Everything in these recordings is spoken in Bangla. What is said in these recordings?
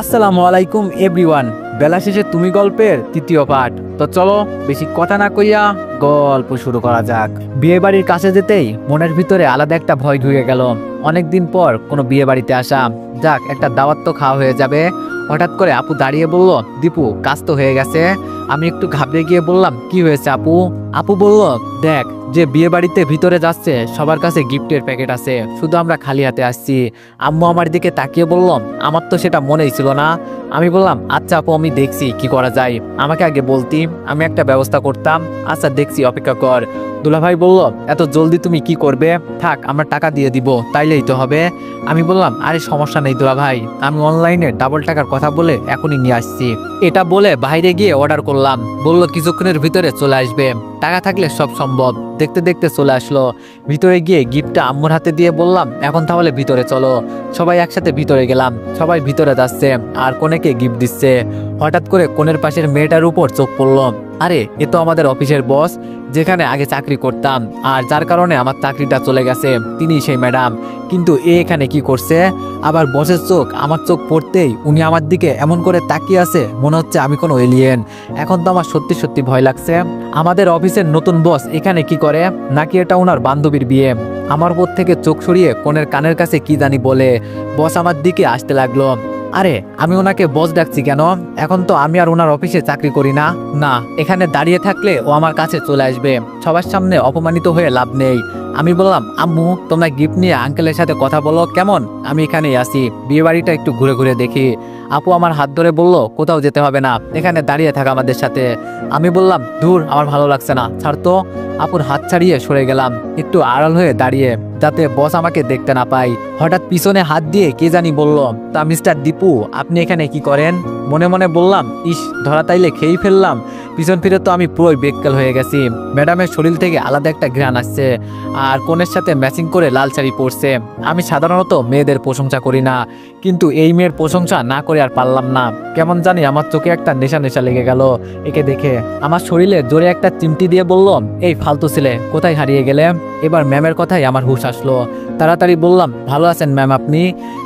আসসালামু আলাইকুম এভরিওয়ান বেলা শেষে তুমি গল্পের তৃতীয় পাঠ। তো চলো, বেশি কথা না কইয়া গল্প শুরু করা যাক। বিয়ে বাড়ির কাছে যেতেই মনের ভিতরে আলাদা একটা ভয় ঢুকে গেল। অনেকদিন পর কোনো বিয়ে বাড়িতে আসা। যাক, একটা দাওয়াত তো খাওয়া হয়ে যাবে। হঠাৎ করে আপু দাঁড়িয়ে বলল, দীপু, কাজ তো হয়ে গেছে। আমি একটু ঘাবড়ে গিয়ে বললাম, কি হয়েছে আপু? আপু বলল, দেখ, যে বিয়ে বাড়িতে ভিতরে যাচ্ছে, সবার কাছে গিফটের প্যাকেট আছে। শুধু আমরা খালি হাতে আসছি। আম্মু আমার দিকে তাকিয়ে বললাম আমার তো সেটা মনেই ছিল না। আমি বললাম আচ্ছা আপু, আমি দেখছি কি করা যায়। আমাকে আগে বলতি, আমি একটা ব্যবস্থা করতাম। আচ্ছা দেখছি, অপেক্ষা কর। দুলাভাই বলল, এত জলদি তুমি কি করবে? থাক, আমরা টাকা দিয়ে দিব, তাইলেই তো হবে। আমি বললাম, আরে সমস্যা নেই দুলাভাই, আমি অনলাইনে ডাবল টাকার কথা বলে এখনই নিয়ে আসছি। এটা বলে বাইরে গিয়ে অর্ডার করলাম। বলল, কিছুক্ষণের ভিতরে চলে আসবে। টাকা থাকলে সব সম্ভব। দেখতে দেখতে চলে আসলো। ভিতরে গিয়ে গিফটটা আম্মুর হাতে দিয়ে বললাম, এখন তাহলে ভিতরে চলো। সবাই একসাথে ভিতরে গেলাম। সবাই ভিতরে যাচ্ছে, আর কোনেকে গিফট দিচ্ছে। হঠাৎ করে কোনের পাশের মেয়েটার উপর চোখ পড়ল। আরে, এ তো আমাদের অফিসের বস, যেখানে আগে চাকরি করতাম, আর যার কারণে আমার চাকরিটা চলে গেছে, তিনি সেই ম্যাডাম। কিন্তু এ এখানে কি করছে? আবার বসের চোখ, আমার চোখ পড়তেই উনি আমার দিকে এমন করে তাকিয়ে আছে, মনে হচ্ছে আমি কোনো এলিয়েন এখন তো আমার সত্যি সত্যি ভয় লাগছে। আমাদের অফিসের নতুন বস এখানে কি করে? নাকি এটা ওনার বান্ধবীর বিয়ে? আমার উপর থেকে চোখ সরিয়ে কোনের কানের কাছে কি জানি বলে, বস আমার দিকে আসতে লাগল। আরে, আমি ওনাকে বস ডাকছি কেন? এখন তো আমি আর ওনার অফিসে চাকরি করি না। না, এখানে দাঁড়িয়ে থাকলে ও আমার কাছে চলে আসবে। সবার সামনে অপমানিত হয়ে লাভ নেই। আমি বললাম, আম্মু, তোমরা গিফট নিয়ে আঙ্কেলের সাথে কথা বলো, কেমন? আমি এখানেই আসি। বিয়ে বাড়িটা একটু ঘুরে ঘুরে দেখি। আপু আমার হাত ধরে বলল, কোথাও যেতে হবে না, এখানে দাঁড়িয়ে থাকা আমাদের সাথে। আমি বললাম, দূর, আমার ভালো লাগছে না। ছাড় তো। আপুর হাত ছাড়িয়ে সরে গেলাম। একটু আড়াল হয়ে দাঁড়িয়ে, যাতে বস আমাকে দেখতে না পাই হঠাৎ পিছনে হাত দিয়ে কে জানি বলল, তা মিস্টার দীপু, আপনি এখানে কি করেন? মনে মনে বললাম, ইস, ধরা তাইলে খেয়েই ফেললাম। পিছন ফিরে তো আমি পুরোই বেককাল হয়ে গেছি। ম্যাডামের শরীর থেকে আলাদা একটা ঘ্রাণ আসছে আর কোনের সাথে ম্যাচিং করে লাল শাড়ি পরছে। আমি সাধারণত মেয়েদের প্রশংসা করি না, কিন্তু এই মেয়ের প্রশংসা না করে আর পারলাম না। কেমন জানি আমার চোখে একটা নেশা নেশা লেগে গেল একে দেখে। আমার শরীরে জোরে একটা চিমটি দিয়ে বলল, এই ফালতু ছেলে, কোথায় হারিয়ে গেলে? এবার ম্যামের কথাই আমার হুশ আসলো। তাড়াতাড়ি বললাম, ভালো আছেন ম্যাম আপনি?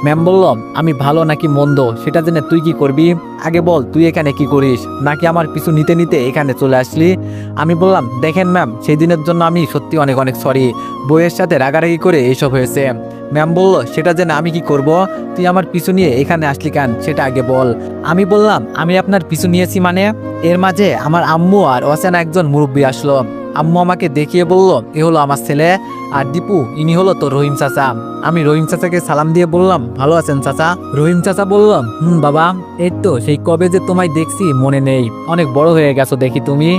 ম্যাম বললাম আমি ভালো নাকি মন্দ, সেটা জেনে তুই কি করবি? আগে বল, তুই এখানে কি করিস? নাকি আমার পিছু নিতে নিতে এখানে চলে আসলি। আমি বললাম, দেখেন ম্যাম সেই দিনের জন্য আমি সত্যি অনেক অনেক সরি বইয়ের সাথে রাগারাগি করে এইসব হয়েছে। ম্যাম বলল, সেটা জেনে আমি কি করব? তুই আমার পিছু নিয়ে এখানে আসলি কেন? সেটা আগে বল। আমি বললাম, আমি আপনার পিছু নিয়েছি মানে? এর মাঝে আমার আম্মু আর অচেনা একজন মুরব্বী আসলো। আম্মু আমাকে দেখিয়ে বলল, এ হলো আমার ছেলে আর দীপু, ইনি হলো তো রহিম চাচা। আমি রহিম চাচাকে সালাম দিয়ে বললাম, ভালো আছেন চাচা? রহিম চাচা বললাম, হুম বাবা, এই তো, সেই কবে যে তোমায় দেখছি মনে নেই। অনেক বড় হয়ে গেছো দেখি তুমি।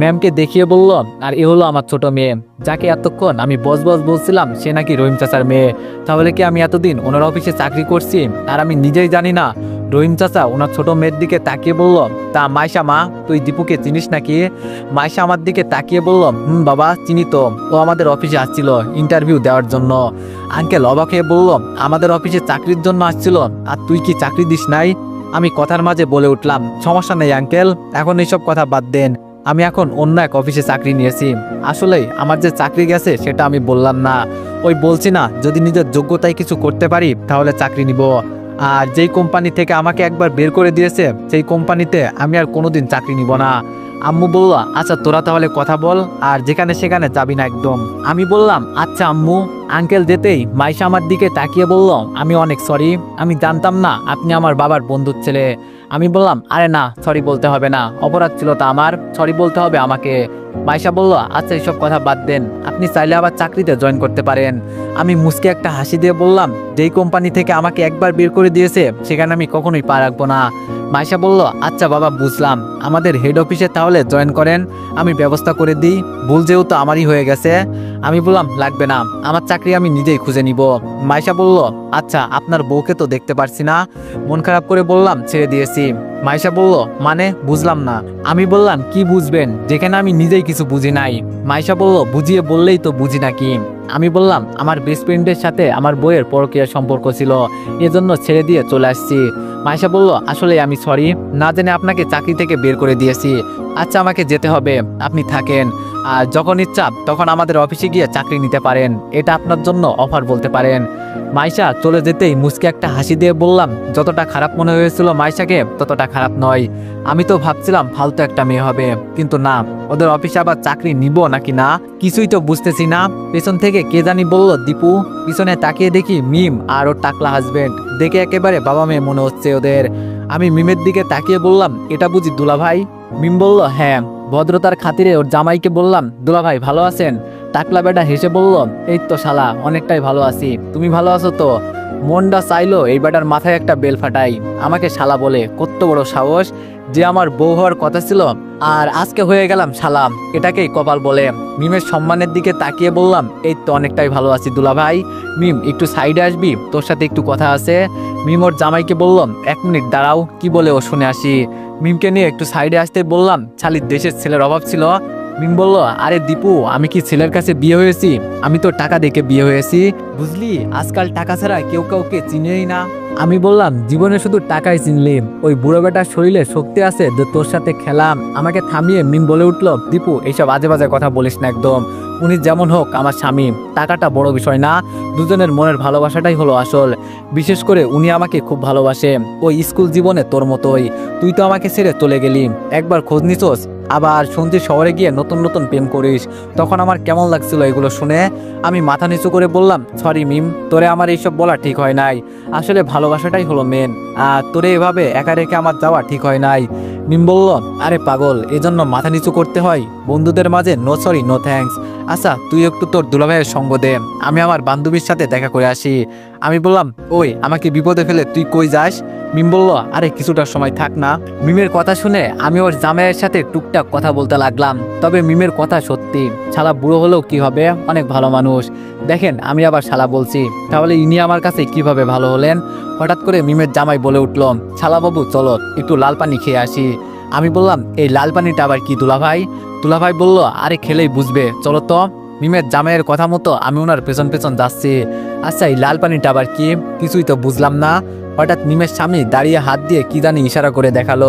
ম্যামকে দেখিয়ে বলল, আর এ হলো আমার ছোট মেয়ে। যাকে এতক্ষণ আমি বস বস বলছিলাম, সে নাকি রহিম চাচার মেয়ে। তাহলে কি আমি এতদিন ওনার অফিসে চাকরি করছি? আর আমি নিজেই জানি না। রহিম চাচা ওনার ছোট মেয়ের দিকে তাকিয়ে বলল, তা মাইশা মা, তুই দীপুকে চিনিস নাকি? মাইশা আমার দিকে তাকিয়ে বলল, হুম বাবা, চিনি তো। ও আমাদের অফিসে আসছিল ইন্টারভিউ দেওয়ার জন্য। আঙ্কেল অবাক হয়ে বলল, আমাদের অফিসে চাকরির জন্য আসছিল, আর তুই কি চাকরি দিস নাই? আমি কথার মাঝে বলে উঠলাম, সমস্যা নেই আঙ্কেল, এখন এইসব কথা বাদ দেন। আমি এখন অন্য এক অফিসে চাকরি নিয়েছি। আসলে আমার যে চাকরি গেছে সেটা আমি বললাম না। ওই বলছি না, যদি নিজের যোগ্যতায় কিছু করতে পারি, তাহলে চাকরি নিব। আর যেই কোম্পানি থেকে আমাকে একবার বের করে দিয়েছে, সেই কোম্পানিতে আমি আর কোনোদিন চাকরি নিব না। আম্মু বলল আচ্ছা তোরা তাহলে কথা বল, আর যেখানে সেখানে যাবি না একদম। আমি বললাম আচ্ছা আম্মু। আঙ্কেল যেতেই মাইশা আমার দিকে তাকিয়ে বলল, আমি অনেক সরি আমি জানতাম না আপনি আমার বাবার বন্ধুর ছেলে। আমি বললাম, আরে না সরি বলতে হবে না। অপরাধ ছিল তা আমার সরি বলতে হবে আমাকে। মাইশা বলল আচ্ছা এইসব কথা বাদ দেন। আপনি চাইলে আবার চাকরিতে জয়েন করতে পারেন। আমি মুসকে একটা হাসি দিয়ে বললাম, যেই কোম্পানি থেকে আমাকে একবার বের করে দিয়েছে, সেখানে আমি কখনোই পা রাখব না। মাইশা বলল আচ্ছা বাবা, বুঝলাম। আমাদের হেড অফিসে তাহলে জয়েন করেন। আমি ব্যবস্থা করে দিই। ভুল যেহেতু আমারই হয়ে গেছে। আমি বললাম, লাগবে না। আমার চাকরি আমি নিজেই খুঁজে নিব। মাইশা বলল আচ্ছা আপনার বউকে তো দেখতে পারছি না। মন খারাপ করে বললাম, ছেড়ে দিয়েছি। মাইশা বলল মানে বুঝলাম না। আমি বললাম, কি বুঝবেন? যেখানে আমি নিজেই কিছু বুঝি নাই। মাইশা বলল, বুঝিয়ে বললেই তো বুঝি নাকি? আমি বললাম, আমার বেস্ট ফ্রেন্ডের সাথে আমার বইয়ের পরকীয়ার সম্পর্ক ছিল, এজন্য ছেড়ে দিয়ে চলে আসছি। মাইশা বলল, আসলে আমি সরি না জেনে আপনাকে চাকরি থেকে বের করে দিয়েছি। আচ্ছা আমাকে যেতে হবে, আপনি থাকেন। আর যখন ইচ্ছা, তখন আমাদের অফিসে গিয়ে চাকরি নিতে পারেন। এটা আপনার জন্য অফার বলতে পারেন। মাইশা, চলে যেতেই মুসকে একটা হাসি দিয়ে বললাম, যতটা খারাপ মনে হয়েছিল মাইশাকে, ততটা খারাপ নয়। আমি তো ভাবছিলাম ফালতু একটা মেয়ে হবে। কিন্তু না, ওদের অফিসে আবার চাকরি নিব নাকি না? কিছুই তো বুঝতেছি না। পেছন থেকে কে জানি বলল, দীপু। পিছনে তাকিয়ে দেখি মিম আর ওর টাকলা হাজবেন্ড দেখে একেবারে বাবা মেয়ে মনে হচ্ছে ওদের। আমি মিমের দিকে তাকিয়ে বললাম, এটা বুঝি দুলা ভাই মিম বলল হ্যাঁ। ভদ্রতার খাতিরে ওর জামাইকে বললাম, দুলা ভাই, ভালো আছেন? টাকলা বেটা হেসে বলল, এই তো শালা, অনেকটাই ভালো আছি। তুমি ভালো আছো তো? মনটা চাইলো এই বেটার মাথায় একটা বেল ফাটাই। আমাকে শালা বলে কত বড় সাহস যে আমার বউ হওয়ার কথা ছিল। আর আজকে হয়ে গেলাম শালাম এটাকেই কপাল বলে। মিমের সম্মানের দিকে তাকিয়ে বললাম, এই তো অনেকটাই ভালো আছি দুলা ভাই। মিম, একটু সাইডে আসবি? তোর সাথে একটু কথা আছে? মিম ওর জামাইকে বললাম এক মিনিট, দাঁড়াও, কি বলে ও শুনে আসি। মিমকে নিয়ে একটু সাইডে আসতে বললাম শালির দেশের ছেলের অভাব ছিল। মিম বলল, আরে দীপু, আমি কি ছেলের কাছে বিয়ে হয়েছি? আমি তো টাকা দেখে বিয়ে হয়েছি। বুঝলি, আজকাল টাকা ছাড়া কেউ কাউকে চিনেই না। আমি বললাম, জীবনে শুধু টাকাই চিনলি। ওই বুড়ো বেটার শরীরে শক্তি আছে যে তোর সাথে খেলাম। আমাকে থামিয়ে মিম বলে উঠল, দীপু, এইসব আজে বাজে কথা বলিস না একদম। উনি যেমন হোক আমার স্বামী। টাকাটা বড় বিষয় না। দুজনের মনের ভালোবাসাটাই হলো আসল। বিশেষ করে উনি আমাকে খুব ভালোবাসে। ওই স্কুল জীবনে তোর মতোই। তুই তো আমাকে ছেড়ে চলে গেলি। একবার খোঁজ নিছোস? আবার শুনছি শহরে গিয়ে নতুন নতুন প্রেম করিস। তখন আমার কেমন লাগছিল এগুলো শুনে? আমি মাথা নিচু করে বললাম, সরি মিম, তোরে আমার এইসব বলা ঠিক হয় নাই। আসলে ভালোবাসাটাই হলো মেন আর তোরে এভাবে একা রেখে আমার যাওয়া ঠিক হয় নাই। মিম বলল, আরে পাগল, এজন্য মাথা নিচু করতে হয়। বন্ধুদের মাঝে নো সরি নো থ্যাঙ্কস আচ্ছা তুই একটু তোর দুলাভাইয়ের সঙ্গ দে। আমি আমার বান্ধবীর সাথে দেখা করে আসি। আমি বললাম, ওই, আমাকে বিপদে ফেলে তুই কই যাস? মিম বলল, আরে, কিছুটা সময় থাক না। মিমের কথা শুনে আমি ওর জামাইয়ের সাথে টুকটাক কথা বলতে লাগলাম। তবে মিমের কথা সত্যি, শালা বুড়ো হলেও কি হবে? অনেক ভালো মানুষ। দেখেন, আমি আবার শালা বলছি, তাহলে ইনি আমার কাছে কীভাবে ভালো হলেন? হঠাৎ করে মিমের জামাই বলে উঠল শালাবাবু চলো, একটু লাল পানি খেয়ে আসি। আমি বললাম, এই লাল পানিটা আবার কি দুলাভাই? দুলাভাই বলল, আরে খেলেই বুঝবে। চলো তো। মিমের জামাইয়ের কথা মতো আমি ওনার পেছন পেছন যাচ্ছি। আচ্ছা এই লাল পানিটা আবার কি? কিছুই তো বুঝলাম না। হঠাৎ নিমের সামনে দাঁড়িয়ে হাত দিয়ে কি জানি ইশারা করে দেখাল।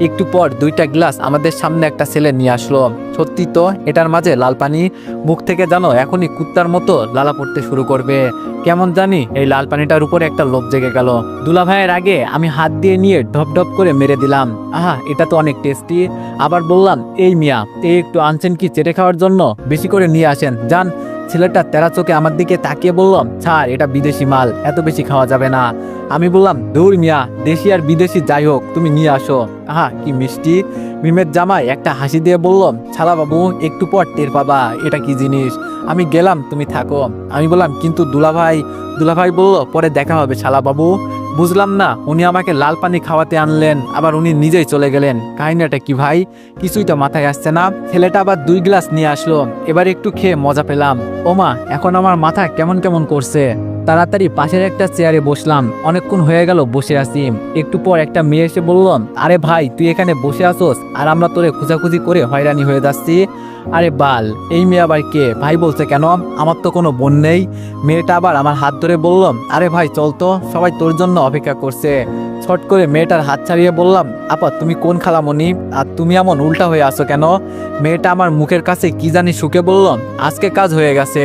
একটু পর দুইটা গ্লাস আমাদের সামনে একটা ছেলে নিয়ে আসলো। সত্যি তো, এটার মাঝে লাল পানি মুখ থেকে জানো এখনই কুত্তার মতো লালা পড়তে শুরু করবে। কেমন জানি এই লাল পানিটার উপরে একটা লোভ জেগে গেল। দুলা ভাইয়ের আগে আমি হাত দিয়ে নিয়ে ঢপ ঢপ করে মেরে দিলাম। আহা, এটা তো অনেক টেস্টি। আবার বললাম, এই মিয়া এই একটু আনছেন কি চেটে খাওয়ার জন্য? বেশি করে নিয়ে আসেন। যান। ছেলেটা তেরা চোখে আমার দিকে তাকিয়ে বললাম ছাড়, এটা বিদেশি মাল, এত বেশি খাওয়া যাবে না। আমি বললাম দৌড় মিয়া, দেশি আর বিদেশি যাই হোক, তুমি নিয়ে আসো। আহা, কি মিষ্টি। মিমের জামাই একটা হাসি দিয়ে বললাম ছালা বাবু, একটু পর টের পাবা, এটা কি জিনিস? আমি গেলাম, তুমি থাকো। আমি বললাম, কিন্তু দুলাভাই দুলাভাই বলল, পরে দেখা হবে, ছালা বাবু। বুঝলাম না, উনি আমাকে লাল পানি খাওয়াতে আনলেন, আবার উনি নিজেই চলে গেলেন। কাহিনাটা কি ভাই? কিছুই তো মাথায় আসছে না। ছেলেটা আবার দুই গ্লাস নিয়ে আসলো। এবার একটু খেয়ে মজা পেলাম। ওমা, এখন আমার মাথা কেমন কেমন করছে? তাড়াতাড়ি পাশের একটা চেয়ারে বসলাম। অনেকক্ষণ হয়ে গেল বসে আছি। একটু পর একটা মেয়ে এসে বলল, আরে ভাই, তুই এখানে বসে আসোস আর আমরা তোরে খোঁজাখুঁজি করে হয়রানি হয়ে যাচ্ছি। আরে বাল, এই মেয়ে আবার কে? ভাই বলছে কেন? আমার তো কোনো বোন নেই। মেয়েটা আবার আমার হাত ধরে বলল, আরে ভাই, চল তো, সবাই তোর জন্য অপেক্ষা করছে। ছট করে মেয়েটার হাত ছাড়িয়ে বললাম, আপা, তুমি কোন খালামণি? আর তুমি এমন উল্টা হয়ে আসো কেন? মেয়েটা আমার মুখের কাছে কি জানি শুকে বলল, আজকে কাজ হয়ে গেছে।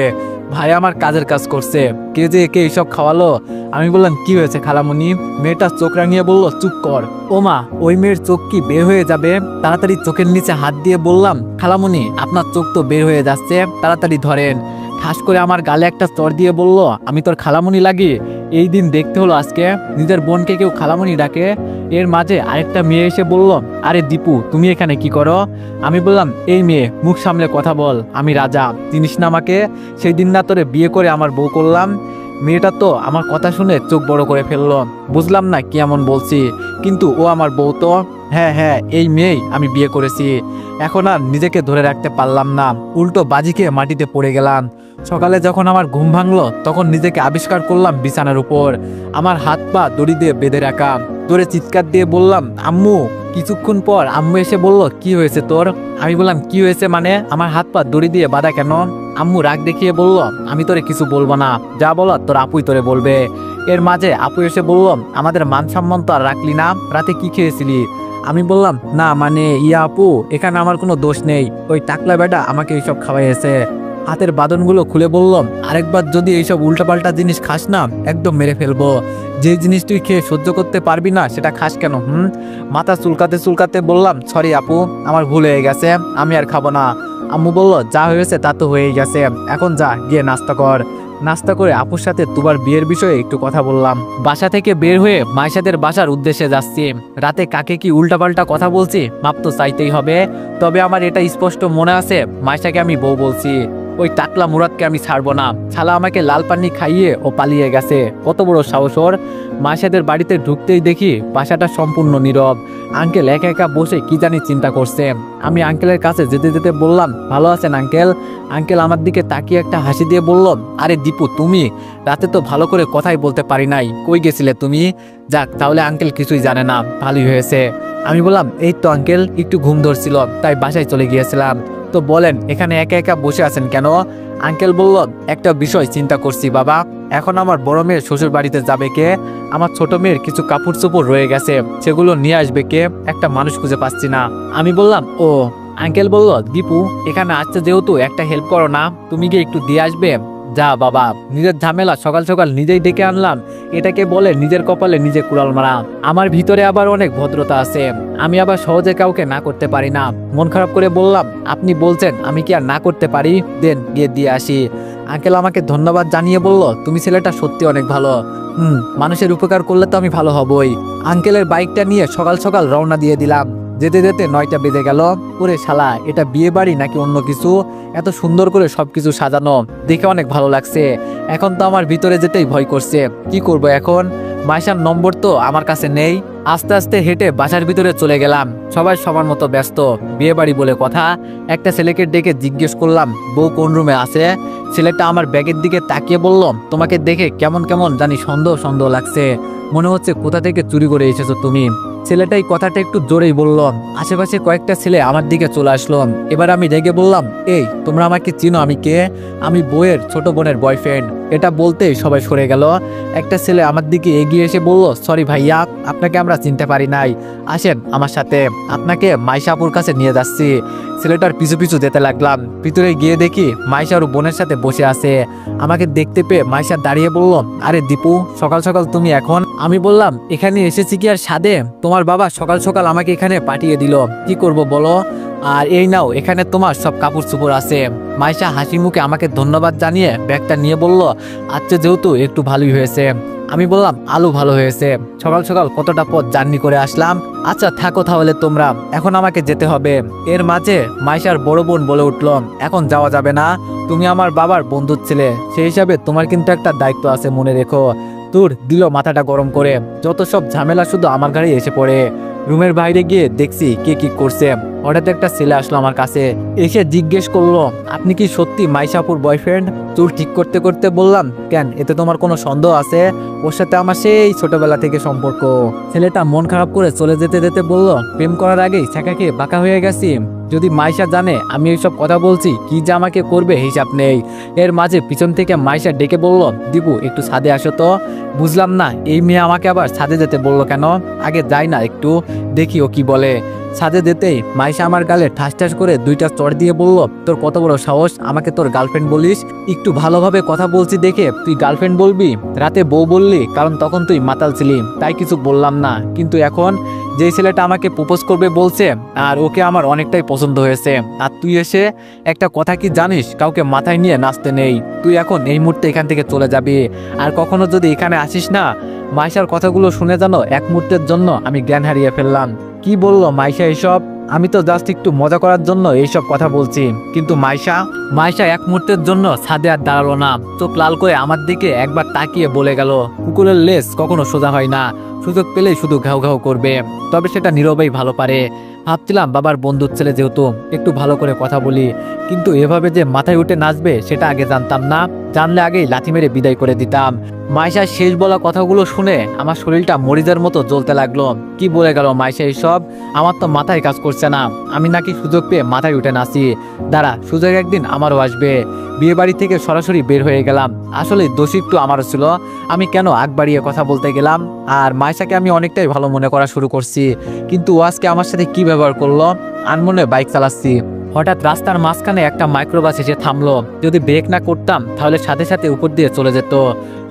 ভাই আমার কাজের কাজ করছে। কে যে কে এইসব খাওয়ালো? আমি বললাম, কি হয়েছে খালামণি মেয়েটা চোখ রাঙিয়ে বলল, চুপ কর। ওমা ওই মেয়ের চোখ কি বের হয়ে যাবে? তাড়াতাড়ি চোখের নিচে হাত দিয়ে বললাম খালামণি আপনার চোখ তো বের হয়ে যাচ্ছে, তাড়াতাড়ি ধরেন। ঠাস করে আমার গালে একটা চর দিয়ে বলল, আমি তোর খালামণি লাগি। এই দিন দেখতে হলো আজকে, নিজের বোনকে কেউ খালামণি ডাকে এর মাঝে আরেকটা মেয়ে এসে বলল, আরে দীপু, তুমি এখানে কি করো? আমি বললাম, এই মেয়ে, মুখ সামলে কথা বল, আমি রাজা, চিনিস না আমাকে? সেই দিন না তোরে বিয়ে করে আমার বউ করলাম। মেয়েটা তো আমার কথা শুনে চোখ বড় করে ফেলল। বুঝলাম না কি এমন বলছি, কিন্তু ও আমার বউ তো। হ্যাঁ হ্যাঁ এই মেয়েই আমি বিয়ে করেছি। এখন আর নিজেকে ধরে রাখতে পারলাম না। উল্টো বাজিকে মাটিতে পড়ে গেলাম। সকালে যখন আমার ঘুম ভাঙলো, তখন নিজেকে আবিষ্কার করলাম বিছানার উপর। আমার হাত পা দড়ি দিয়ে বেঁধে রাখা। দৌড়ে চিৎকার দিয়ে বললাম, আম্মু, কিছুক্ষণ পর আম্মু এসে বলল, কি হয়েছে তোর? আমি বললাম, কি হয়েছে মানে? আমার হাত পা দড়ি দিয়ে বাঁধা কেন? আম্মু রাগ দেখিয়ে বলল, আমি তোরে কিছু বলব না। যা বলো, তোর আপুই তোরে বলবে। এর মাঝে আপু এসে বলল, আমাদের মান সম্মান তো আর রাখলি না, রাতে কি খেয়েছিলি? আমি বললাম, না মানে ইয়া আপু, এখানে আমার কোনো দোষ নেই। ওই টাকলা বেটা আমাকে এইসব খাওয়াইয়েছে। হাতের বাদনগুলো খুলে বললাম, আরেকবার যদি এইসব উল্টাপাল্টা জিনিস খাস না, একদম মেরে ফেলব। যে জিনিস তুই খেয়ে সহ্য করতে পারবি না, সেটা খাস কেন, হুম? মাথা চুলকাতে চুলকাতে বললাম, সরি আপু, আমার ভুল হয়ে গেছে, আমি আর খাব না। আম্মু বলল, যা হয়েছে তা তো হয়েই গেছে, এখন যা, গিয়ে নাস্তা কর। নাস্তা করে আপুর সাথে দুবার বিয়ের বিষয়ে একটু কথা বললাম। বাসা থেকে বের হয়ে মাইশাদের বাসার উদ্দেশ্যে যাচ্ছি। রাতে কাকে কি উল্টাপাল্টা কথা বলছি, মাপ তো চাইতেই হবে। তবে আমার এটা স্পষ্ট মনে আছে মাইশাকে আমি বউ বলছি। ওই টাকলা মুরাদকে আমি ছাড়বো না। ছালা আমাকে লাল পানি খাইয়ে ও পালিয়ে গেছে। কত বড় সাহস ওর। মাইশাদের বাড়িতে ঢুকতেই দেখি বাসাটা সম্পূর্ণ নীরব। আঙ্কেল একা একা বসে কি জানি চিন্তা করছে। আমি আঙ্কেলের কাছে যেতে যেতে বললাম, ভালো আছেন আঙ্কেল? আঙ্কেল আমার দিকে তাকিয়ে একটা হাসি দিয়ে বলল, আরে দীপু, তুমি? রাতে তো ভালো করে কথাই বলতে পারি নাই। কই গেছিলে তুমি? যাক, তাহলে আঙ্কেল কিছুই জানে না। ভালোই হয়েছে। আমি বললাম, এই তো আঙ্কেল, একটু ঘুম ধরছিল, তাই বাসায় চলে গিয়েছিলাম। তো বলেন, এখানে একা একা বসে আছেন কেন? আঙ্কেল বলল, একটা বিষয় চিন্তা করছি, বাবা। এখন আমার বড় মেয়ের শ্বশুর বাড়িতে যাবে কে? আমার ছোট মেয়ের কিছু কাপড় চোপড় রয়ে গেছে, সেগুলো নিয়ে আসবে কে? একটা মানুষ খুঁজে পাচ্ছি না। আমি বললাম, ও। আঙ্কেল বলল, দীপু, এখানে আসছে যেহেতু একটা হেল্প করো না, তুমি কি একটু দিয়ে আসবে? যা বাবা, নিজের ঝামেলা সকাল সকাল নিজেই ডেকে আনলাম। এটাকে বলে নিজের কপালে নিজে কুড়াল মারা। আমার ভিতরে আবার অনেক ভদ্রতা আছে। আমি আবার সহজে কাউকে না করতে পারি না। মন খারাপ করে বললাম, আপনি বলছেন আমি কি আর না করতে পারি? দেন গিয়ে দিয়ে আসি। আঙ্কেল আমাকে ধন্যবাদ জানিয়ে বলল, তুমি ছেলেটা সত্যি অনেক ভালো। হুম, মানুষের উপকার করলে তো আমি ভালো হবই। আঙ্কেলের বাইকটা নিয়ে সকাল সকাল রওনা দিয়ে দিলাম। যেতে যেতে নয়টা বেজে গেল। ওরে শালা, এটা বিয়ে বাড়ি নাকি অন্য কিছু? এত সুন্দর করে সবকিছু সাজানো, দেখে অনেক ভালো লাগছে। এখন তো আমার ভিতরে যেতেই ভয় করছে। কি করব এখন? মাইশার নম্বর তো আমার কাছে নেই। আস্তে আস্তে হেঁটে বাসার ভিতরে চলে গেলাম। সবাই সবার মতো ব্যস্ত। বিয়ে বাড়ি বলে কথা। একটা ছেলেকে ডেকে জিজ্ঞেস করলাম, বউ কোন রুমে আছে? ছেলেটা আমার ব্যাগের দিকে তাকিয়ে বলল, তোমাকে দেখে কেমন কেমন জানি সন্দেহ সন্দেহ লাগছে। মনে হচ্ছে কোথা থেকে চুরি করে এসেছ তুমি? ছেলেটাই কথাটা একটু জোরেই বলল, আশেপাশে কয়েকটা ছেলে আমার দিকে চলে আসলো। এবার আমি রেগে বললাম, এই, তোমরা আমাকে চিনো, আমি কে? আমি বইয়ের ছোট বোনের বয়ফ্রেন্ড এটা বলতেই সবাই সরে গেল। একটা ছেলে আমার দিকে এগিয়ে এসে বলল সরি ভাইয়া, আপনাকে আমরা চিনতে পারি নাই। আসেন আমার সাথে, আপনাকে মাইশাপুর কাছে নিয়ে যাচ্ছি। ছেলেটার পিছু পিছু যেতে লাগলাম। ভিতরে গিয়ে দেখি মাইশা ওর বোনের সাথে বসে আছে। আমাকে দেখতে পেয়ে মাইশা দাঁড়িয়ে বলল, আরে দীপু, সকাল সকাল তুমি এখন? আমি বললাম, এখানে এসেছি কি আর সাদে? তোমার বাবা সকাল সকাল আমাকে এখানে পাঠিয়ে দিল। কি করব বলো? আর এই নাও, এখানে তোমার সব কাপড় চোপড় আছে। মাইশা হাসি মুখে আমাকে ধন্যবাদ জানিয়ে ব্যাগটা নিয়ে বলল আচ্ছা যেহেতু একটু ভালোই হয়েছে। আমি বললাম, আলু ভালো হয়েছে। সকাল সকাল কতটা পথ জার্নি করে আসলাম। আচ্ছা থাকো তাহলে তোমরা, এখন আমাকে যেতে হবে। এর মাঝে মাইশার বড় বোন বলে উঠল, এখন যাওয়া যাবে না। তুমি আমার বাবার বন্ধুর ছেলে, সেই হিসাবে তোমার কিন্তু একটা দায়িত্ব আছে মনে রেখো। তোর দিল মাথাটা গরম করে। যত সব ঝামেলা শুধু আমার ঘাড়ে এসে পড়ে। রুমের বাইরে গিয়ে দেখছি কে কি করছে। হঠাৎ একটা ছেলে আসলো আমার কাছে। এসে জিজ্ঞেস করল, আপনি কি সত্যি মাইশাপুর বয়ফ্রেন্ড চুল ঠিক করতে করতে বললাম, কেন? এতে তোমার কোনো সন্দেহ আছে? ওর সাথে আমার সেই ছোটবেলা থেকে সম্পর্ক। ছেলেটা মন খারাপ করে চলে যেতে যেতে বলল, প্রেম করার আগেই ছাকাকে বাঁকা হয়ে গেছি। যদি মাইশা জানে, আমি এইসব কথা বলছি, কি যে আমাকে করবে হিসাব নেই। এর মাঝে পিছন থেকে মাইশা ডেকে বলল, দিবু, একটু ছাদে আসো তো। বুঝলাম না, এই মেয়ে আমাকে আবার ছাদে যেতে বলল কেন? আগে যাই না একটু, দেখি ও কি বলে। ছাদে যেতেই মাইশা আমার গালে ঠাস ঠাস করে দুইটা চড় দিয়ে বলল, তোর কত বড় সাহস? আমাকে তোর গার্লফ্রেন্ড বলিস? একটু ভালোভাবে কথা বলছি দেখে তুই গার্লফ্রেন্ড বলবি? রাতে বউ বললি, কারণ তখন তুই মাতাল ছিলি, তাই কিছু বললাম না। কিন্তু এখন যেই ছেলেটা আমাকে প্রপোজ করবে বলছে, আর ওকে আমার অনেকটাই পছন্দ হয়েছে। আর তুই এসে একটা কথা কি জানিস? কাউকে মাথায় নিয়ে নাচতে নেই। তুই এখন এই মুহূর্তে এখান থেকে চলে যাবি। আর কখনো যদি এখানে আসিস না, মাইশার কথাগুলো শুনে জানো এক মুহূর্তের জন্য আমি জ্ঞান হারিয়ে ফেললাম। কি বলল মাইশা এসব? আমি তো জাস্ট একটু মজা করার জন্য এইসব কথা বলছি। কিন্তু মাইশা মাইশা এক মুহূর্তের জন্য ছাদে আর দাঁড়াল না। চোখ লাল করে আমার দিকে একবার তাকিয়ে বলে গেল, কুকুরের লেজ কখনো সোজা হয় না। সুযোগ পেলেই শুধু ঘাউ ঘাউ করবে। তবে সেটা নীরবেই ভালো পারে। ভাবছিলাম বাবার বন্ধুর ছেলে যেহেতু, একটু ভালো করে কথা বলি। কিন্তু এভাবে যে মাথায় উঠে নাচবে, সেটা আগে জানতাম না। জানলে আগেই লাথি মেরে বিদায় করে দিতাম। মাইশার শেষ বলা কথাগুলো শুনে আমার শরীরটা মরিজার মতো জ্বলতে লাগল। কি বলে গেল মাইশা এইসব আমার তো মাথায় কাজ করছে না। আমি নাকি সুযোগ পেয়ে মাথায় উঠে নাচি। দাঁড়া, সুযোগ একদিন আমারও আসবে। বিয়ে বাড়ি থেকে সরাসরি বের হয়ে গেলাম। আসলে দোষী একটু আমারও ছিল। আমি কেন আগ বাড়িয়ে কথা বলতে গেলাম? আর মায়শাকে আমি অনেকটাই ভালো মনে করা শুরু করছি। কিন্তু ও আজকে আমার সাথে কি ব্যবহার করল? আনমনে বাইক চালাচ্ছি। হঠাৎ রাস্তার মাঝখানে একটা মাইক্রোবাস এসে থামলো। যদি ব্রেক না করতাম, তাহলে সাথে সাথে উপর দিয়ে চলে যেত।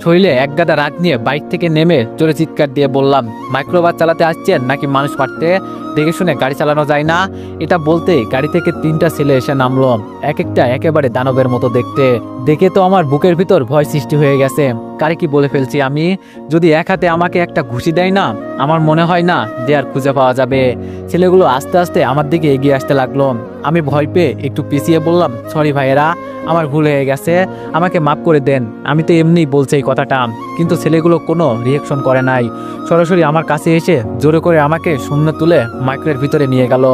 শরীরে এক গাদা রাগ নিয়ে বাইক থেকে নেমে জোরে চিৎকার দিয়ে বললাম, মাইক্রোবাস চালাতে আসছেন নাকি মানুষ পারতে? দেখে শুনে গাড়ি চালানো যায় না। এটা বলতে গাড়ি থেকে তিনটা ছেলে এসে নামলো এক একটা একেবারে দানবের মতো দেখতে। দেখে তো আমার বুকের ভিতর ভয় সৃষ্টি হয়ে গেছে। কারে কি বলে ফেলছি আমি? যদি এক হাতে আমাকে একটা ঘুষি দেয় না, আমার মনে হয় না যে আর খুঁজে পাওয়া যাবে। ছেলেগুলো আস্তে আস্তে আমার দিকে এগিয়ে আসতে লাগল। আমি ভয় পেয়ে একটু পিছিয়ে বললাম, সরি ভাইয়েরা, আমার ভুল হয়ে গেছে, আমাকে মাফ করে দেন। আমি তো এমনি বলছি এই কথাটা, কিন্তু ছেলেগুলো কোনো রিয়েকশন করে নাই। সরাসরি আমার কাছে এসে জোরে করে আমাকে শূন্য তুলে মাইক্রের ভিতরে নিয়ে গেল।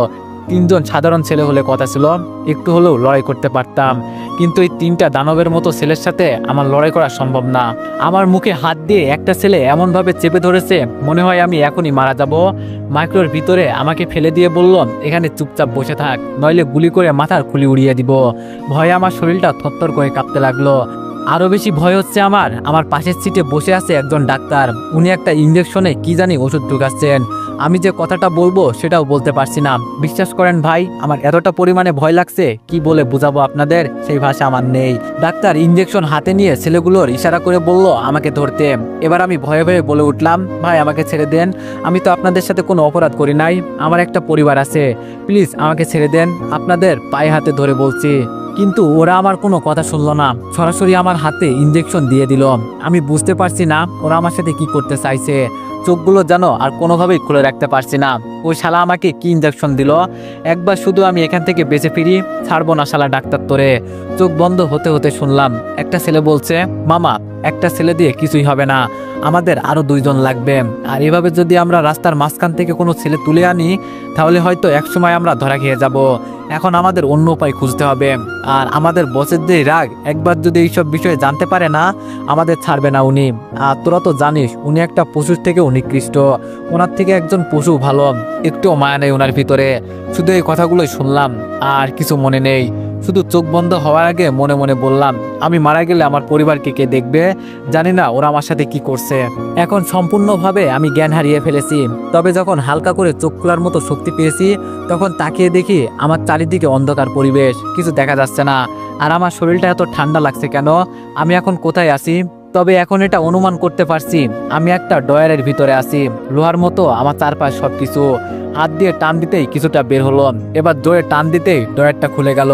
তিনজন সাধারণ ছেলে হলে কথা ছিল, একটু হলেও লড়াই করতে পারতাম। কিন্তু এই তিনটা দানবের মতো ছেলের সাথে আমার লড়াই করা সম্ভব না। আমার মুখে হাত দিয়ে একটা ছেলে এমনভাবে চেপে ধরেছে, মনে হয় আমি এখনই মারা যাব। মাইক্রোর ভিতরে আমাকে ফেলে দিয়ে বলল, এখানে চুপচাপ বসে থাক, নইলে গুলি করে মাথার খুলি উড়িয়ে দিব। ভয়ে আমার শরীরটা থরথর করে কাঁপতে লাগল। আরও বেশি ভয় হচ্ছে আমার। আমার পাশের সিটে বসে আছে একজন ডাক্তার। উনি একটা ইঞ্জেকশনে কি জানি ওষুধ ঢুকাচ্ছেন। আমি যে কথাটা বলব সেটাও বলতে পারছি না। বিশ্বাস করেন ভাই, আমার এতটা পরিমাণে ভয় লাগছে, কি বলে বুঝাবো আপনাদের? সেই ভাষা আমার নেই। ডাক্তার ইঞ্জেকশন হাতে নিয়ে ছেলেগুলোর ইশারা করে বলল, আমাকে ধরতে। এবার আমি ভয়ে ভয়ে বলে উঠলাম, ভাই, আমাকে ছেড়ে দেন। আমি তো আপনাদের সাথে কোনো অপরাধ করি নাই। আমার একটা পরিবার আছে। প্লিজ আমাকে ছেড়ে দেন। আপনাদের পায়ে হাতে ধরে বলছি। কিন্তু ওরা আমার কোনো কথা শুনলো না। সরাসরি আমার হাতে ইঞ্জেকশন দিয়ে দিল। আমি বুঝতে পারছি না ওরা আমার সাথে কি করতে চাইছে। চোখগুলো যেন আর কোনোভাবেই খুলে রাখতে পারছি না। ওই শালা আমাকে কি ইঞ্জেকশন দিল? একবার শুধু আমি এখান থেকে বেঁচে ফিরি, ছাড়বো না শালা ডাক্তার তোরে। চোখ বন্ধ হতে হতে শুনলাম, একটা ছেলে বলছে, মামা, একটা ছেলে দিয়ে কিছুই হবে না। আমাদের আরও দুইজন লাগবে। আর এভাবে যদি আমরা রাস্তার মাঝখান থেকে কোনো ছেলে তুলে আনি, তাহলে হয়তো একসময় আমরা ধরা খেয়ে যাব। এখন আমাদের অন্য উপায় খুঁজতে হবে। আর আমাদের বসের যে রাগ একবার যদি এইসব বিষয়ে জানতে পারে না, আমাদের ছাড়বে না উনি। আর তোরা তো জানিস, উনি একটা পশুর থেকে নিকৃষ্ট। ওনার থেকে একজন পশু ভালো একটু মায়া নেই ওনার ভিতরে। শুধু এই কথাগুলোই শুনলাম, আর কিছু মনে নেই। শুধু চোখ বন্ধ হওয়ার আগে মনে মনে বললাম, আমি মারা গেলে আমার পরিবারকে কে দেখবে? জানি না ওরা আমার সাথে কি করছে। এখন সম্পূর্ণভাবে আমি জ্ঞান হারিয়ে ফেলেছি, তবে যখন হালকা করে চোখ খোলার মতো শক্তি পেয়েছি, তখন তাকিয়ে দেখি আমার চারিদিকে অন্ধকার পরিবেশ, কিছু দেখা যাচ্ছে না। আর আমার শরীরটা এত ঠান্ডা লাগছে কেন? আমি এখন কোথায় আছি? তবে এখন এটা অনুমান করতে পারছি, আমি একটা ডয়ারের ভিতরে আছি, লোহার মতো আমার চারপাশ সব কিছু হাত দিয়ে টান দিতেই কিছুটা বের হলো, এবার জোরে টান দিতেই ডয়ারটা খুলে গেল।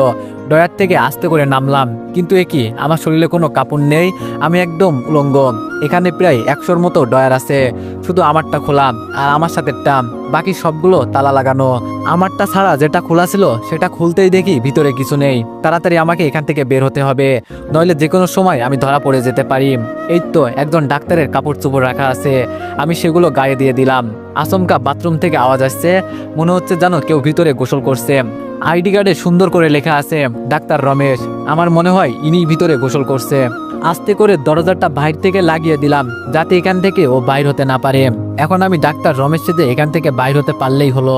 ডয়ার থেকে আস্তে করে নামলাম। কিন্তু এ কি? আমার শরীরে কোনো কাপড় নেই, আমি একদম উলঙ্গ। এখানে প্রায় একশোর মতো ডয়ার আছে। শুধু আমারটা খোলা আর আমার সাথে টাম বাকি সবগুলো তালা লাগানো। আমারটা ছাড়া যেটা খোলা ছিল, সেটা খুলতেই দেখি ভিতরে কিছু নেই। তাড়াতাড়ি আমাকে এখান থেকে বের হতে হবে। নইলে যে কোনো সময় আমি ধরা পড়ে যেতে পারি। এই তো একজন ডাক্তারের কাপড় চোপড় রাখা আছে। আমি সেগুলো গায়ে দিয়ে দিলাম। আচমকা বাথরুম থেকে আওয়াজ আসছে। মনে হচ্ছে যেন কেউ ভিতরে গোসল করছে। আইডি কার্ডে সুন্দর করে লেখা আছে, ডাক্তার রমেশ। আমার মনে হয় ইনি ভিতরে গোসল করছে। আস্তে করে দরজাটা বাইর থেকে লাগিয়ে দিলাম, যাতে এখান থেকে ও বাইর হতে না পারে। এখন আমি ডাক্তার রমেশ সাথে এখান থেকে বাইর হতে পারলেই হলো।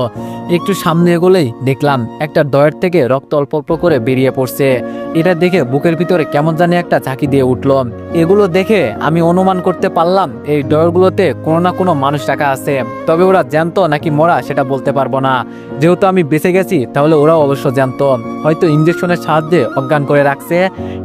একটু সামনে এগোলেই দেখলাম একটা ডয়ের থেকে রক্ত অল্প অল্প করে বেরিয়ে পড়ছে। এটা দেখে বুকের ভিতরে কেমন জানি একটা ঝাঁকি দিয়ে উঠল। এগুলো দেখে আমি অনুমান করতে পারলাম এই ডয়ারগুলোতে কোনো না কোনো মানুষ রাখা আছে। তবে ওরা জ্যান্ত নাকি মরা সেটা বলতে পারব না। যেহেতু আমি বেঁচে গেছি, তাহলে ওরাও অবশ্য জ্যান্ত। হয়তো ইঞ্জেকশনের সাহায্যে অজ্ঞান করে রাখছে।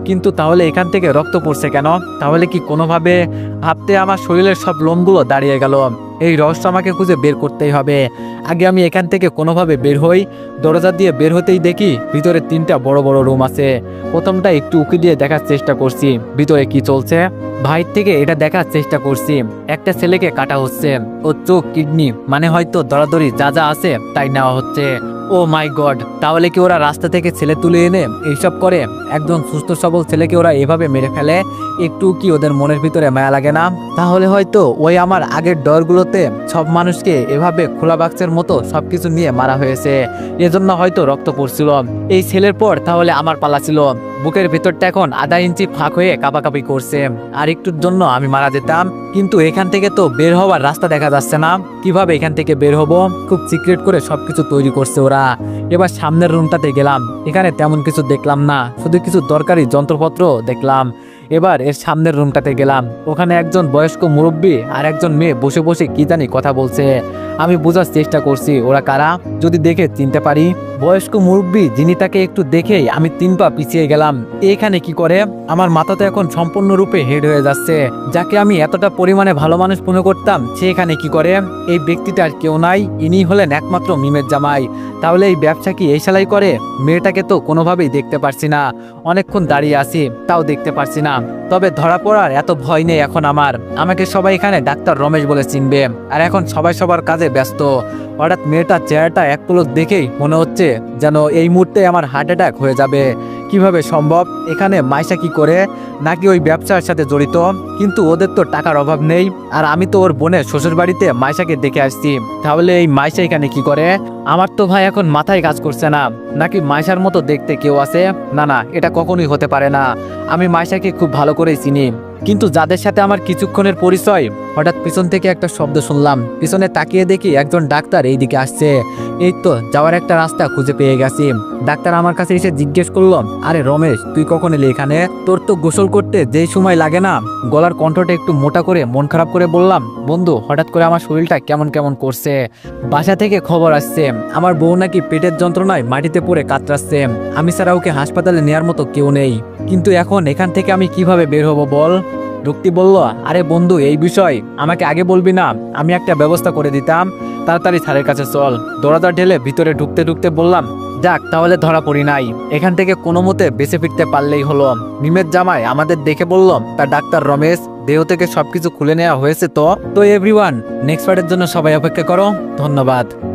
কিন্তু তাহলে এখান থেকে রক্ত পড়ছে কেন? তাহলে কি কোনোভাবে ভাবতে আমার শরীরের সব লোমগুলো দাঁড়িয়ে গেল? এই রহস্য আমাকে খুঁজে বের করতেই হবে। আগে আমি এখান থেকে কোনোভাবে বের হই, দরজা দিয়ে বের হতেই দেখি ভিতরে তিনটা বড় বড় রুম আছে। প্রথমটা একটু উকি দিয়ে দেখার চেষ্টা করছি। ভিতরে কি চলছে? ভাইয়ের থেকে এটা দেখার চেষ্টা করছি। একটা ছেলেকে কাটা হচ্ছে। ও চোখ কিডনি মানে হয়তো দরাদরি যা যা আছে তাই নেওয়া হচ্ছে। ও মাই গড, তাহলে কি ওরা রাস্তা থেকে ছেলে তুলে এনে এইসব করে? একজন সুস্থ সবল ছেলেকে ওরা এভাবে মেরে ফেলে? একটু কি ওদের মনের ভিতরে মায়া লাগে না? তাহলে হয়তো ওই আমার আগের ডরগুলোতে সব মানুষকে এভাবে খোলা বাক্সের মতো সবকিছু নিয়ে মারা হয়েছে। এজন্য হয়তো রক্ত পড়ছিল। এই ছেলের পর তাহলে আমার পালা ছিল। বুকের ভেতরটা এখন আধা ইঞ্চি ফাঁক হয়ে কাঁপাকাঁপি করছে। আর একটুর জন্য আমি মারা যেতাম, কিন্তু এখান থেকে তো বের হওয়ার রাস্তা দেখা যাচ্ছে না। কীভাবে এখান থেকে বের হব? খুব সিক্রেট করে সবকিছু তৈরি করছে ওরা। এবার সামনের রুমটাতে গেলাম। এখানে তেমন কিছু দেখলাম না। শুধু কিছু দরকারি যন্ত্রপত্র দেখলাম। এবার এর সামনের রুমটাতে গেলাম। ওখানে একজন বয়স্ক মুরব্বী আর একজন মেয়ে বসে বসে কি জানি কথা বলছে। আমি বোঝার চেষ্টা করছি, ওরা কারা? যদি দেখে চিনতে পারি। বয়স্ক মুরব্বী, যিনি তাকে একটু দেখেই আমি তিন পা পিছিয়ে গেলাম। এখানে কি করে? আমার মাথা তো এখন সম্পূর্ণরূপে হেড হয়ে যাচ্ছে। যাকে আমি এতটা পরিমাণে ভালো মানুষ মনে করতাম, সে এখানে কি করে? এই ব্যক্তিটার কেউ নাই, ইনি হলেন একমাত্র মিমের জামাই। তাহলে এই ব্যবসা কি এই সেলাই করে? মেয়েটাকে তো কোনোভাবেই দেখতে পারছি না। অনেকক্ষণ দাঁড়িয়ে আছি, তাও দেখতে পারছি না। তবে ধরা পড়ার এত ভয় নেই এখন আমার। আমাকে সবাই এখানে ডাক্তার রমেশ বলে চিনবে। আর এখন সবাই সবার কাজে ব্যস্ত। হঠাৎ মেয়েটার চেহারাটা এক পলক দেখেই মনে হচ্ছে যেন এই মুহূর্তে আমার হার্ট অ্যাটাক হয়ে যাবে। কীভাবে সম্ভব? এখানে মাইশা কি করে? নাকি ওই ব্যবসার সাথে জড়িত? কিন্তু ওদের তো টাকার অভাব নেই। আর আমি তো ওর বোনের শ্বশুর বাড়িতে মাইশাকে দেখে আসছি। তাহলে এই মাইশা এখানে কি করে? আমার তো ভাই এখন মাথায় কাজ করছে না। নাকি মাইশার মতো দেখতে কেউ আছে? না না, এটা কখনোই হতে পারে না। আমি মাইশাকে খুব ভালো করেই চিনি। কিন্তু যাদের সাথে আমার কিছুক্ষণের পরিচয়, হঠাৎ পিছন থেকে একটা শব্দ শুনলাম। পিছনে তাকিয়ে দেখি একজন ডাক্তার এইদিকে আসছে। এই তো যাওয়ার একটা রাস্তা খুঁজে পেয়ে গেছি। ডাক্তার আমার কাছে এসে জিজ্ঞেস করল, আরে রমেশ, তুই কখন এলি এখানে? তোর তো গোসল করতে যেই সময় লাগে না। গলার কণ্ঠটা একটু মোটা করে, মন খারাপ করে বললাম, বন্ধু, হঠাৎ করে আমার শরীরটা কেমন কেমন করছে? বাসা থেকে খবর আসছে, আমার বউ নাকি পেটের যন্ত্রণায় মাটিতে পড়ে কাতরাচ্ছে। আমি ছাড়া ওকে হাসপাতালে নেওয়ার মতো কেউ নেই। কিন্তু এখন এখান থেকে আমি কীভাবে বের হব বল? রুক্তি বলল, আরে বন্ধু, এই বিষয় আমাকে আগে বলবি না। আমি একটা ব্যবস্থা করে দিতাম। তাড়াতাড়ি স্যারের কাছে চল। দরজা ঢেলে ভিতরে ঢুকতে ঢুকতে বললাম, যাক, তাহলে ধরা পড়ি নাই। এখান থেকে কোনো মতে বেঁচে ফিরতে পারলেই হলো। মিমের জামাই আমাদের দেখে বলল তার ডাক্তার রমেশ, দেহ থেকে সবকিছু খুলে নেওয়া হয়েছে তো? তো এভরিওয়ান নেক্সট পার্টের জন্য সবাই অপেক্ষা করো। ধন্যবাদ।